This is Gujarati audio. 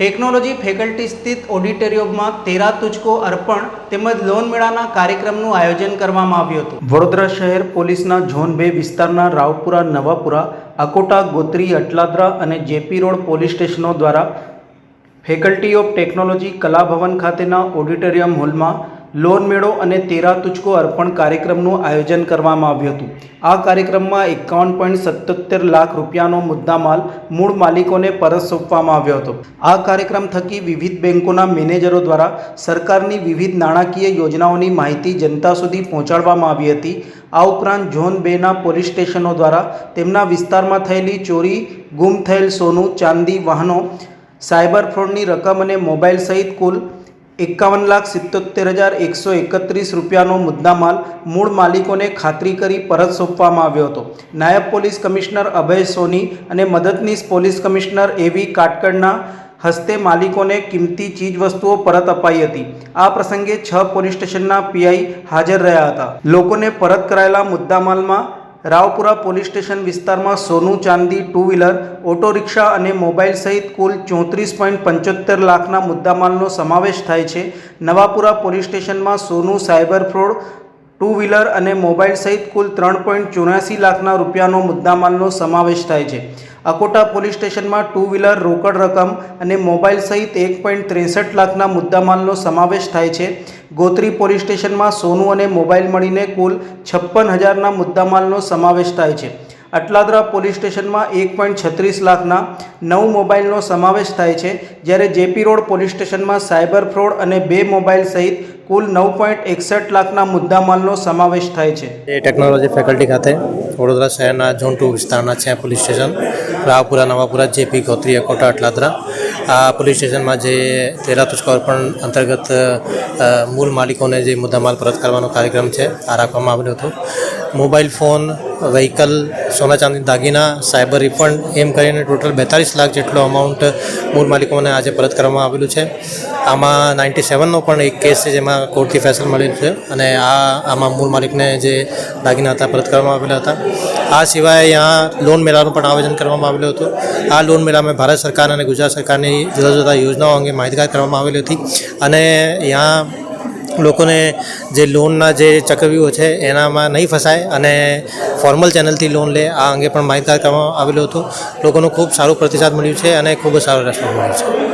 ટેકનોલોજી ફેકલ્ટી સ્થિત ઓડિટોરિયમમાં તેરા તુચકો અર્પણ તેમજ લોન મેળાના કાર્યક્રમનું આયોજન કરવામાં આવ્યું હતું. વડોદરા શહેર પોલીસના ઝોન બે વિસ્તારના રાવપુરા, નવાપુરા, અકોટા, ગોત્રી, અટલાદરા અને જેપી રોડ પોલીસ સ્ટેશનો દ્વારા ફેકલ્ટી ઓફ ટેકનોલોજી કલાભવન ખાતેના ઓડિટોરિયમ હોલમાં લોન મેળો અને તેરા તુચકો અર્પણ કાર્યક્રમનું આયોજન કરવામાં આવ્યું હતું. આ કાર્યક્રમમાં એકાવન પોઈન્ટ સત્યોતેર લાખ રૂપિયાનો મુદ્દામાલ મૂળ માલિકોને પરત સોંપવામાં આવ્યો હતો. આ કાર્યક્રમ થકી વિવિધ બેન્કોના મેનેજરો દ્વારા સરકારની વિવિધ નાણાકીય યોજનાઓની માહિતી જનતા સુધી પહોંચાડવામાં આવી હતી. આ ઉપરાંત ઝોન બેના પોલીસ સ્ટેશનો દ્વારા તેમના વિસ્તારમાં થયેલી ચોરી, ગુમ થયેલ સોનું, ચાંદી, વાહનો, સાયબર ફ્રોડની રકમ અને મોબાઈલ સહિત કુલ એકાવન લાખ સિત્તોતેર હજાર એકસો એકત્રીસ રૂપિયાનો મુદ્દામાલ મૂળ માલિકોને ખાતરી કરી પરત સોંપવામાં આવ્યો હતો. નાયબ પોલીસ કમિશનર અભય સોની અને મદદનીશ પોલીસ કમિશનર એવી કાટકડના હસ્તે માલિકોને કિંમતી ચીજવસ્તુઓ પરત અપાઈ હતી. આ પ્રસંગે છ પોલીસ સ્ટેશનના પીઆઈ હાજર રહ્યા હતા. લોકોને પરત કરાયેલા મુદ્દામાલમાં રાવપુરા પોલીસ સ્ટેશન વિસ્તારમાં સોનું ચાંદી ટુ વ્હીલર, ઓટો રિક્ષા અને મોબાઈલ સહિત કુલ ચોત્રીસ પોઈન્ટ પંચોતેર લાખના મુદ્દામાલનો સમાવેશ થાય છે. નવાપુરા પોલીસ સ્ટેશનમાં સોનું સાયબર ફ્રોડ ટુ વ્હીલર અને મોબાઈલ સહિત કુલ ત્રણ પોઈન્ટ ચોર્યાસી લાખના રૂપિયાનો મુદ્દામાલનો સમાવેશ થાય છે. અકોટા પોલીસ સ્ટેશનમાં ટુ વ્હીલર રોકડ રકમ અને મોબાઈલ સહિત એક પોઈન્ટ ત્રેસઠ લાખના મુદ્દામાલનો સમાવેશ થાય છે. ગોત્રી પોલીસ સ્ટેશનમાં સોનું અને મોબાઈલ મળીને કુલ છપ્પન હજારના મુદ્દામાલનો સમાવેશ થાય છે. અટલાદરા પોલીસ સ્ટેશનમાં એક પોઈન્ટ છત્રીસ લાખના નવ મોબાઈલનો સમાવેશ થાય છે, જ્યારે જેપી રોડ પોલીસ સ્ટેશનમાં સાયબર ફ્રોડ અને બે મોબાઈલ સહિત કુલ નવ પોઈન્ટ એકસઠ લાખના મુદ્દામાલનો સમાવેશ થાય છે. એ ટેકનોલોજી ફેકલ્ટી ખાતે વડોદરા શહેરના ઝોન ટુ વિસ્તારના છે police station, Raopura, Navapura, JP Gotri Akota, Atladara આ પોલીસ સ્ટેશનમાં જે તેરા પણ અંતર્ગત મૂળ માલિકોને જે મુદ્દામાલ પરત કરવાનો કાર્યક્રમ છે, આ રાખવામાં આવ્યો હતો. મોબાઈલ ફોન, વ્હીકલ, સોના ચાંદી દાગીના, સાયબર રિફંડ, એમ કરીને ટોટલ બેતાલીસ લાખ જેટલો અમાઉન્ટ મૂળ માલિકોને આજે પરત કરવામાં આવેલું છે. આમાં નાઇન્ટી સેવનનો પણ એક કેસ છે જેમાં કોર્ટથી ફેસલ મળેલ છે અને આ, આમાં મૂળ માલિકને જે દાગીના હતા, પરત કરવામાં આવેલા હતા. આ સિવાય અહીંયા લોન મેળાનું પણ આયોજન કરવામાં આવેલું હતું. આ લોન મેળામાં ભારત સરકાર અને ગુજરાત સરકારની જુદા જુદા યોજનાઓ અંગે માહિતગાર કરવામાં આવેલી હતી અને અહીંયા લોકોને જે લોનના જે ચક્રવ્યૂહ છે એનામાં નહીં ફસાય અને ફોર્મલ ચેનલથી લોન લે આ અંગે પણ માહિતગાર કરવામાં આવેલું હતું. લોકોનું ખૂબ સારું પ્રતિસાદ મળ્યું છે અને ખૂબ જ સારો રેસ્પોન્સ મળ્યો છે.